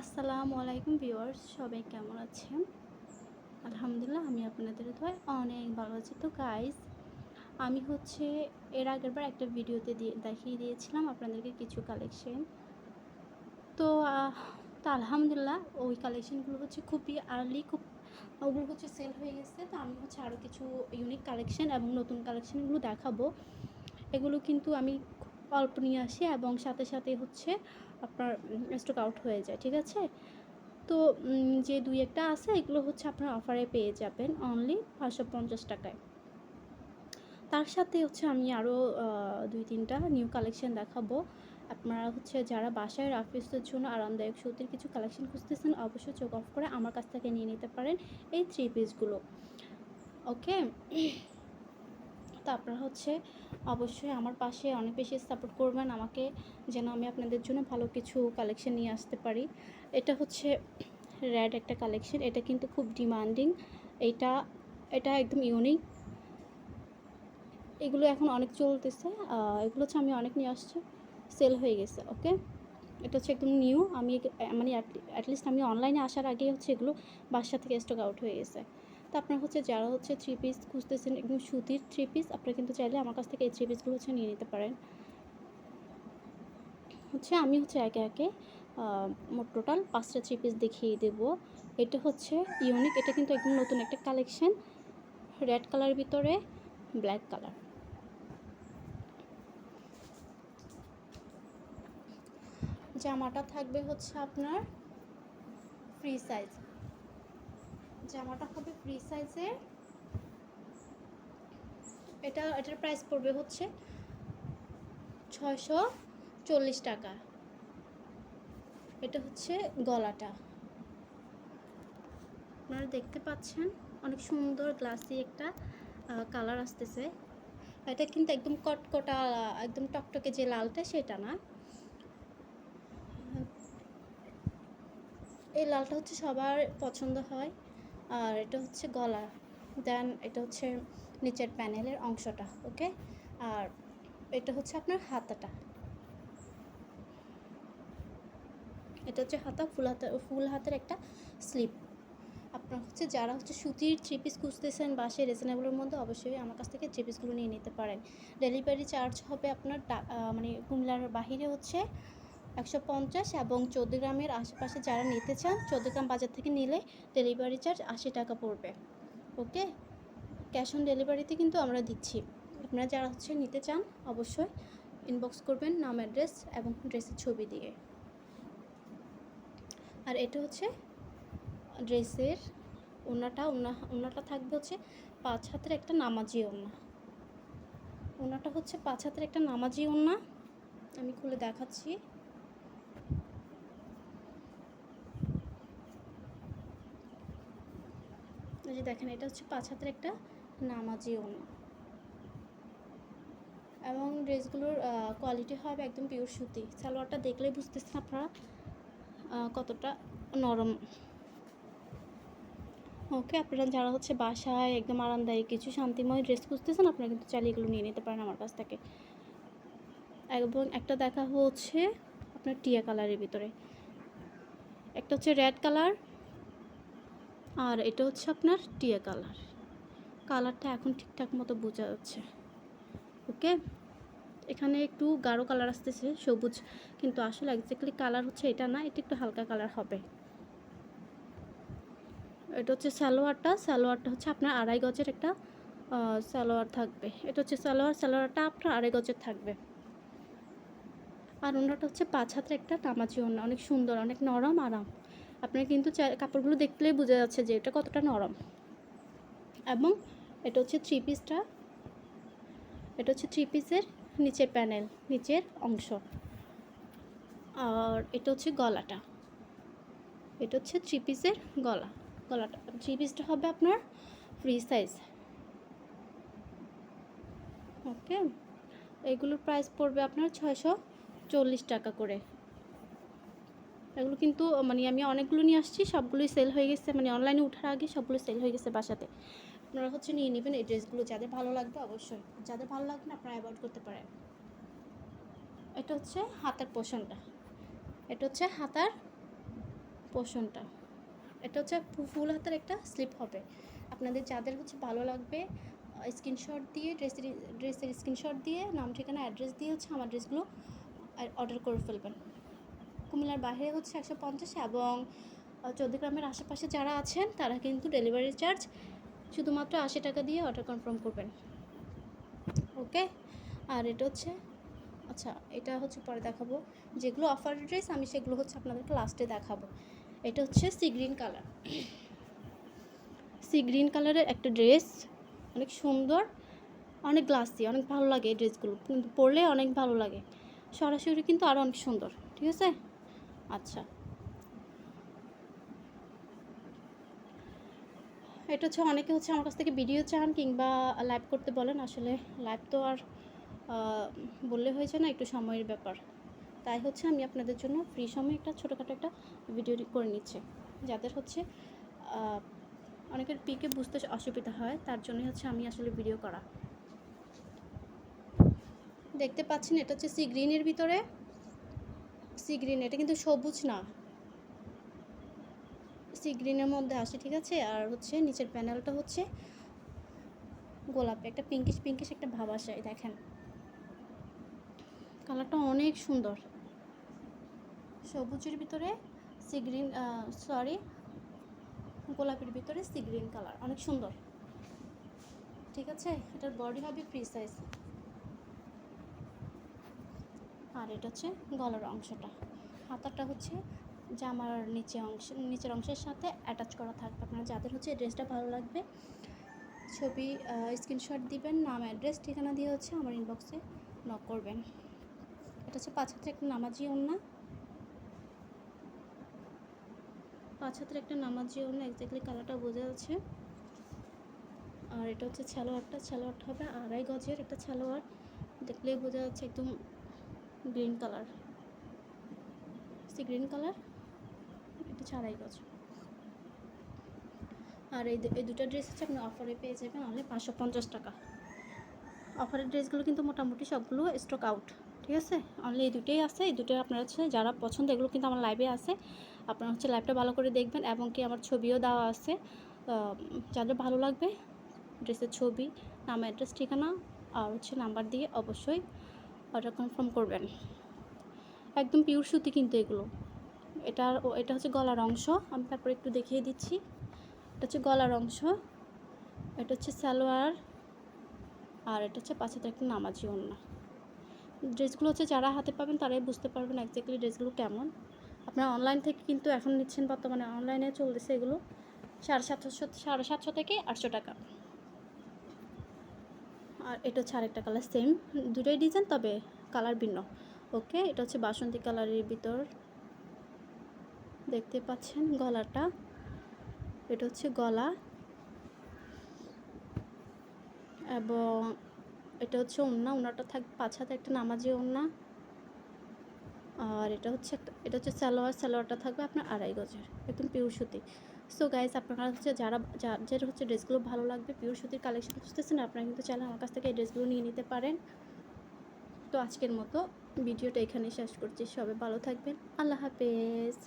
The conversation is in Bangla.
আসসালামু আলাইকুম ভিউয়ার্স, সবাই কেমন আছেন? আলহামদুলিল্লাহ, আমি আপনাদের দোয়ায় অনেক ভালো আছি। তো গাইস আমি হচ্ছে এর আগের বার একটা ভিডিওতে দিয়ে, দেখিয়ে দিয়েছিলাম আপনাদেরকে কিছু কালেকশন তো তো আলহামদুলিল্লাহ, ওই কালেকশনগুলো হচ্ছে খুবই আর্লি খুব, ওগুলো হচ্ছে সেল হয়ে গেছে। তো আমি হচ্ছে আরও কিছু ইউনিক কালেকশন এবং নতুন কালেকশনগুলো দেখাবো। এগুলো কিন্তু আমি অল্প নিয়ে আসি এবং সাথে সাথে হচ্ছে আপনার স্টক আউট হয়ে যায়, ঠিক আছে? তো যে দুই একটা আছে, এগুলো হচ্ছে আপনার অফারে পেয়ে যাবেন অনলি পাঁচশো পঞ্চাশ টাকায়। তার সাথে হচ্ছে আমি আরও দুই তিনটা নিউ কালেকশন দেখাবো। আপনারা হচ্ছে যারা বাসায় রাফিসের জন্য আরামদায়ক সুতির কিছু কালেকশন খুঁজতেছেন, অবশ্যই চোখ অফ করে আমার কাছ থেকে নিয়ে নিতে পারেন এই থ্রি পিসগুলো ওকে তো আপনারা হচ্ছে অবশ্যই আমার পাশে অনেক বেশি সাপোর্ট করবেন, আমাকে যেন আমি আপনাদের জন্য ভালো কিছু কালেকশন নিয়ে আসতে পারি। এটা হচ্ছে র্যাড একটা কালেকশন এটা কিন্তু খুব ডিমান্ডিং এটা এটা একদম ইউনিক এগুলো এখন অনেক চলতেছে এগুলো হচ্ছে আমি অনেক নিয়ে আসছি সেল হয়ে গেছে ওকে এটা হচ্ছে একদম নিউ আমি মানে অ্যাটলিস্ট আমি অনলাইনে আসার আগেই হচ্ছে এগুলো বাসা থেকে স্টক আউট হয়ে গেছে। তো আপনার হচ্ছে যারা হচ্ছে থ্রি পিস খুঁজতেছেন একদম সুতির থ্রি পিস আপনারা কিন্তু চাইলে আমার কাছ থেকে এই থ্রি পিসগুলো হচ্ছে নিয়ে নিতে পারেন। হচ্ছে আমি হচ্ছে একে একে মোট টোটাল পাঁচটা থ্রি পিস দেখিয়ে দেবো। এটা হচ্ছে ইউনিক এটা কিন্তু একদম নতুন একটা কালেকশন রেড কালার ভিতরে ব্ল্যাক কালার জামাটা থাকবে হচ্ছে আপনার ফ্রি সাইজ জামাটা হবে ফ্রি সাইজের এটা, এটার প্রাইস পড়বে হচ্ছে ছয়শো চল্লিশ টাকা। এটা হচ্ছে গলাটা। আপনারা দেখতে পাচ্ছেন, অনেক সুন্দর গ্লাসি একটা কালার আসতেছে। এটা কিন্তু একদম কটকটা, একদম টকটকে যে লালটা সেটা না। এই লালটা হচ্ছে সবার পছন্দ হয়। আর এটা হচ্ছে গলা দেন এটা হচ্ছে নিচের প্যানেলের অংশটা, ওকে? আর এটা হচ্ছে আপনার হাতাটা। এটা হচ্ছে হাতা, ফুল হাতা, ফুল হাতের একটা স্লিপ। আপনার হচ্ছে যারা হচ্ছে সুতির থ্রি পিস খুঁজতেছেন বা সে রিজনেবলের মধ্যে অবশ্যই আমার কাছ থেকে থ্রি পিসগুলো নিয়ে নিতে পারেন। ডেলিভারি চার্জ হবে আপনার মানে কুমিল্লার বাহিরে হচ্ছে একশো পঞ্চাশ এবং চৌদ্দগ্রামের আশেপাশে যারা নিতে চান, চৌদ্দগ্রাম বাজার থেকে নিলে ডেলিভারি চার্জ আশি টাকা পড়বে। ওকে ক্যাশ অন ডেলিভারিতে কিন্তু আমরা দিচ্ছি। আপনারা যারা হচ্ছে নিতে চান, অবশ্যই ইনবক্স করবেন নাম অ্যাড্রেস এবং ড্রেসের ছবি দিয়ে। আর এটা হচ্ছে ড্রেসের ওনাটা, ওনা, ওনাটা থাকবে হচ্ছে পাঁচ হাতের একটা নামাজি ওনা। ওনাটা হচ্ছে পাঁচ হাতের একটা নামাজি ওনা। আমি খুলে দেখাচ্ছি। এই যে দেখেন, এটা হচ্ছে পাঁচ হাতের একটা নামাজি ওনা এবং ড্রেসগুলোর কোয়ালিটি হবে একদম পিওর সুতি। সালোয়ারটা দেখলেই বুঝতেছেন আপনারা কতটা নরম। ওকে আপনারা যারা হচ্ছে বাসায় একদম আরামদায়ক কিছু শান্তিময় ড্রেস খুঁজতেছেন, আপনারা কিন্তু চাইলে এগুলো নিয়ে নিতে পারেন আমার কাছ থেকে। এবং একটা দেখা হচ্ছে আপনার টিয়া কালারের ভিতরে। একটা হচ্ছে রেড কালার আর এটা হচ্ছে আপনার টিয়া কালার। কালারটা এখন ঠিকঠাক মতো বোঝা যাচ্ছে। ওকে? এখানে একটু গাঢ় কালার আসতেছে, সবুজ। কিন্তু আসলে এক্স্যাক্টলি কালার হচ্ছে এটা না, এটা একটু হালকা কালার হবে। এটা হচ্ছে সালোয়ারটা সালোয়ারটা হচ্ছে আপনার আড়াই গজের একটা সালোয়ার থাকবে। এটা হচ্ছে সালোয়ার, সালোয়ারটা আপনার আড়াই গজের থাকবে। আর ওনাটা হচ্ছে পাঁচ হাতের একটা নামাজি ওনা অনেক সুন্দর, অনেক নরম আরাম। আপনার কিন্তু কাপড়গুলো দেখলেই বোঝা যাচ্ছে যে এটা কতটা নরম। এবং এটা হচ্ছে থ্রি পিসটা এটা হচ্ছে থ্রি পিসের নিচের প্যানেল নিচের অংশ। আর এটা হচ্ছে গলাটা। এটা হচ্ছে থ্রি পিসের গলা। গলাটা থ্রি পিসটা হবে আপনার ফ্রি সাইজ ওকে এগুলোর প্রাইস পড়বে আপনার ছয়শো চল্লিশ টাকা করে। এগুলো কিন্তু মানে আমি অনেকগুলো নিয়ে আসছি, সবগুলোই সেল হয়ে গেছে মানে অনলাইনে ওঠার আগে সবগুলো সেল হয়ে গেছে বাসাতে। আপনারা হচ্ছে নিয়ে নেবেন এই ড্রেসগুলো যাদের ভালো লাগবে অবশ্যই। যাদের ভালো লাগবে না, আপনারা অ্যাভয়েড করতে পারেন। এটা হচ্ছে হাতার পোষণটা। এটা হচ্ছে হাতার পোষণটা। এটা হচ্ছে ফুল হাতের একটা স্লিপ হবে। আপনাদের যাদের হচ্ছে ভালো লাগবে স্ক্রিনশট দিয়ে ড্রেসের ড্রেসের স্ক্রিনশট দিয়ে, নাম, ঠিকানা অ্যাড্রেস দিয়ে হচ্ছে আমার ড্রেসগুলো অর্ডার করে ফেলবেন। কুমিল্লার বাইরে হচ্ছে একশো পঞ্চাশ এবং চৌদ্দ গ্রামের আশেপাশে যারা আছেন, তারা কিন্তু ডেলিভারি চার্জ শুধুমাত্র আশি টাকা দিয়ে অর্ডার কনফার্ম করবেন। ওকে আর এটা হচ্ছে আচ্ছা এটা হচ্ছে পরে দেখাবো। যেগুলো অফার ড্রেস আমি সেগুলো হচ্ছে আপনাদেরকে লাস্টে দেখাবো। এটা হচ্ছে sea green colour sea green কালারের একটা ড্রেস অনেক সুন্দর, অনেক গ্লাসি অনেক ভালো লাগে এই ড্রেসগুলো কিন্তু পরলে অনেক ভালো লাগে। সরাসরি কিন্তু আরও অনেক সুন্দর। ঠিক আছে? আচ্ছা। এটা হচ্ছে অনেকে হচ্ছে আমার কাছ থেকে ভিডিও চান কিংবা লাইভ করতে বলেন। আসলে লাইভ তো আর বললে হয়েছে না, একটু সময়ের ব্যাপার। তাই হচ্ছে আমি আপনাদের জন্য ফ্রি সময় একটা ছোটোখাটো একটা ভিডিও করে নিচ্ছি। যাদের হচ্ছে অনেকের পিকে বুঝতে অসুবিধা হয়, তার জন্য হচ্ছে আমি আসলে ভিডিও করা। দেখতে পাচ্ছেন, এটা হচ্ছে সি গ্রিনের ভিতরে। সি গ্রিন, এটা কিন্তু সবুজ না। সি গ্রিনের মধ্যে আসে, ঠিক আছে? আর হচ্ছে নিচের প্যানেলটা হচ্ছে গোলাপি, একটা পিঙ্কিশ পিঙ্কিশ একটা ভাব আসে দেখেন। কালারটা অনেক সুন্দর। সবুজের ভিতরে সি গ্রিন সরি, গোলাপির ভিতরে সি গ্রিন কালার, অনেক সুন্দর। ঠিক আছে? এটার বডি হবে ফ্রি সাইজ আর এটা হচ্ছে গলার অংশটা। হাতাটা হচ্ছে জামার নিচে অংশ, নিচের অংশের সাথে অ্যাটাচ করা থাকবে আপনার। যাদের হচ্ছে ড্রেসটা ভালো লাগবে, ছবি স্ক্রিনশট দিবেন, নাম অ্যাড্রেস ঠিকানা দিয়ে হচ্ছে আমার ইনবক্সে নক করবেন। এটা হচ্ছে পাঁচ হাতের একটা নামাজি ওন্না পাঁচ হাতের একটা নামাজি ওন্না এক্স্যাক্টলি কালারটা বোঝা যাচ্ছে। আর এটা হচ্ছে সালোয়ারটা সালোয়ারটা হবে আড়াই গজের একটা সালোয়ার দেখলেই বোঝা যাচ্ছে একদম green colour. Sea green colour এটা ছাড়াই গজ আর এই এই দুটো ড্রেস হচ্ছে আপনি অফারে পেয়ে যাবেন অনলি পাঁচশো পঞ্চাশ টাকা। অফারের ড্রেসগুলো কিন্তু মোটামুটি সবগুলো স্টক আউট ঠিক আছে? অনলি এই দুটোই আছে, এই দুটো আপনার হচ্ছে যারা পছন্দ, এগুলো কিন্তু আমার লাইভে আছে। আপনারা হচ্ছে লাইভটা ভালো করে দেখবেন এবং কি আমার ছবিও দেওয়া আছে। যাদের ভালো লাগবে, ড্রেসের ছবি, নাম অ্যাড্রেস ঠিকানা আর হচ্ছে নাম্বার দিয়ে অবশ্যই অর্ডার কনফার্ম করবেন। একদম পিওর সুতি কিন্তু এগুলো। এটার ও, এটা হচ্ছে গলার অংশ। আমি তারপর একটু দেখিয়ে দিচ্ছি। এটা হচ্ছে গলার অংশ। এটা হচ্ছে সালোয়ার। আর এটা হচ্ছে পাশে একটা নামাজি ওড়না। ড্রেসগুলো হচ্ছে যারা হাতে পাবেন তারাই বুঝতে পারবেন একজাক্টলি ড্রেসগুলো কেমন। আপনারা অনলাইন থেকে কিন্তু এখন নিচ্ছেন বর্তমানে অনলাইনে চলতেছে এগুলো। সাড়ে সাতশো সাড়ে সাতশো থেকে আটশো টাকা। আর এটা হচ্ছে আরেকটা কালার সেম দুটোই ডিজাইন তবে কালার ভিন্ন। ওকে এটা হচ্ছে বাসন্তী কালারের ভিতর। দেখতে পাচ্ছেন গলাটা? এটা হচ্ছে গলা। এবং এটা হচ্ছে ওড়না ওনাটা থাকবে পাছাতে একটা নামাজি ওড়না। আর এটা হচ্ছে একটা, এটা হচ্ছে সালোয়ার, সালোয়ারটা থাকবে আপনার আড়াই গজের, একদম পিওর সুতি। সো গাইজ আপনারা হচ্ছে যারা যার হচ্ছে ড্রেসগুলো ভালো লাগবে পিওর সুতির কালেকশন খুঁজতেছেন, আপনারা কিন্তু চাইলে আমার কাছ থেকে এই ড্রেসগুলো নিয়ে নিতে পারেন। তো আজকের মতো ভিডিওটা এখানেই শেষ করছি, সবাই ভালো থাকবেন, আল্লাহ হাফেজ।